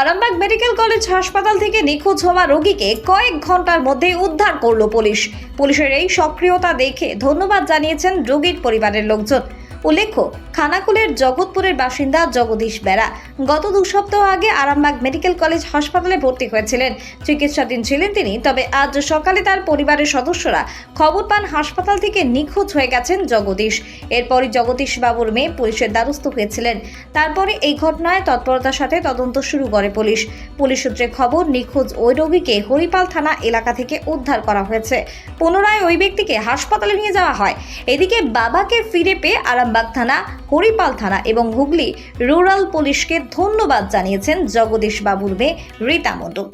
Arambagh medical college হাসপাতাল থেকে নিখোঁজ হওয়া রোগীকে কয়েক ঘণ্টার মধ্যে উদ্ধার করল পুলিশ। পুলিশের এই সক্রিয়তা দেখে ধন্যবাদ জানিয়েছেন রোগীর পরিবারের লোকজন। উল্লেখ্য, খানাকুলের জগৎপুরের বাসিন্দা জগদীশ বেড়া গত দু সপ্তাহ আগে আরামবাগ মেডিকেল কলেজ হাসপাতালে ভর্তি হয়েছিলেন। চিকিৎসাধীন ছিলেন তিনি, তবে আজ সকালে তার পরিবারের সদস্যরা খবর পান হাসপাতাল থেকে নিখোঁজ হয়ে গেছেন জগদীশ। এরপরই জগদীশ বাবুর মেয়ে পুলিশের দ্বারস্থ হয়েছিলেন। তারপরে এই ঘটনায় তৎপরতার সাথে তদন্ত শুরু করে পুলিশ। পুলিশ সূত্রে খবর, নিখোঁজ ওই রোগীকে হরিপাল থানা এলাকা থেকে উদ্ধার করা হয়েছে। পুনরায় ওই ব্যক্তিকে হাসপাতালে নিয়ে যাওয়া হয়। এদিকে বাবাকে ফিরে পেয়ে আরামবাগ থানা হরিপাল থানা এবং হুগলি রুরাল পুলিশকে ধন্যবাদ জানিয়েছেন জগদীশ বাবুর মেয়ে রীতা মণ্ডল।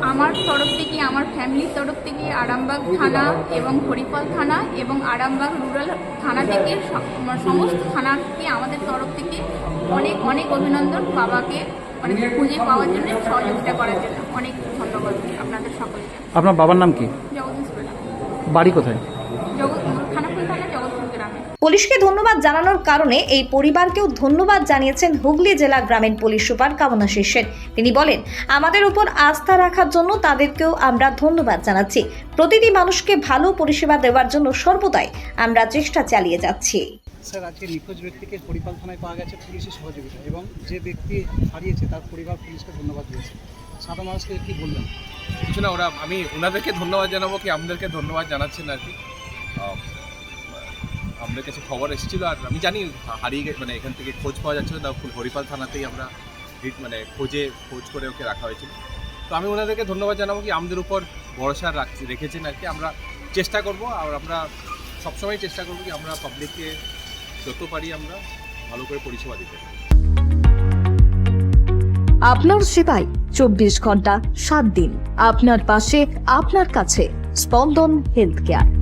আমার তরফ থেকে আমার ফ্যামিলির তরফ থেকে আরামবাগ থানা এবং হরিপাল থানা এবং আরামবাগ রুরাল থানা থেকে স- সমস্ত থানাকে আমাদের তরফ থেকে অনেক অনেক অভিনন্দন বাবাকে মানে খুঁজে পাওয়ার জন্য সহযোগিতা করার জন্য। অনেক ধন্যবাদ আপনাদের সকলকে। আপনার বাবার নাম কি? জগদীশ বাড়ি কোথায়? পুলিশকে ধন্যবাদ জানানোর কারণে এই পরিবারকেও ধন্যবাদ জানিয়েছেন হুগলি জেলা গ্রামীণ পুলিশ সুপার কামনা শীর্ষেন তিনি বলেন আমাদের উপর আস্থা রাখার জন্য তাদেরকেও আমরা ধন্যবাদ জানাচ্ছি। প্রতিটি মানুষকে ভালো পরিষেবা দেওয়ার জন্য সর্বদাই আমরা চেষ্টা চালিয়ে যাচ্ছি। স্যার আজকে নিখোঁজ ব্যক্তিকে হরিপাল থানায় পাওয়া গেছে পুলিশের সহযোগিতা এবং যে ব্যক্তি হারিয়েছে তার পরিবার পুলিশকে ধন্যবাদ দিয়েছে। সাধারণ মানুষকে কি বললেন কিছু না ওরা আমি ওনাদেরকে ধন্যবাদ জানাব কি আমাদেরকে ধন্যবাদ জানাচ্ছেন আর কি। আমাদের কাছে খবর এসেছিল আর আমি জানি হারিয়ে গেছে মানে এখান থেকে খোঁজ পাওয়া যাচ্ছিল ফুল হরিপাল থানাতেই আমরা মানে খোঁজে, খোঁজ করে ওকে রাখা হয়েছিল। তো আমি ওনাদেরকে ধন্যবাদ জানাব কি আমাদের উপর ভরসা রাখছি রেখেছেন আর কি। আমরা চেষ্টা করব আর আমরা সবসময় চেষ্টা করব কি আমরা পাবলিককে যত পারি আমরা ভালো করে পরিষেবা দিতে আপনার সেবায় চব্বিশ ঘণ্টা, সাত দিন। আপনার পাশে, আপনার কাছে স্পন্দন হেলথ কেয়ার।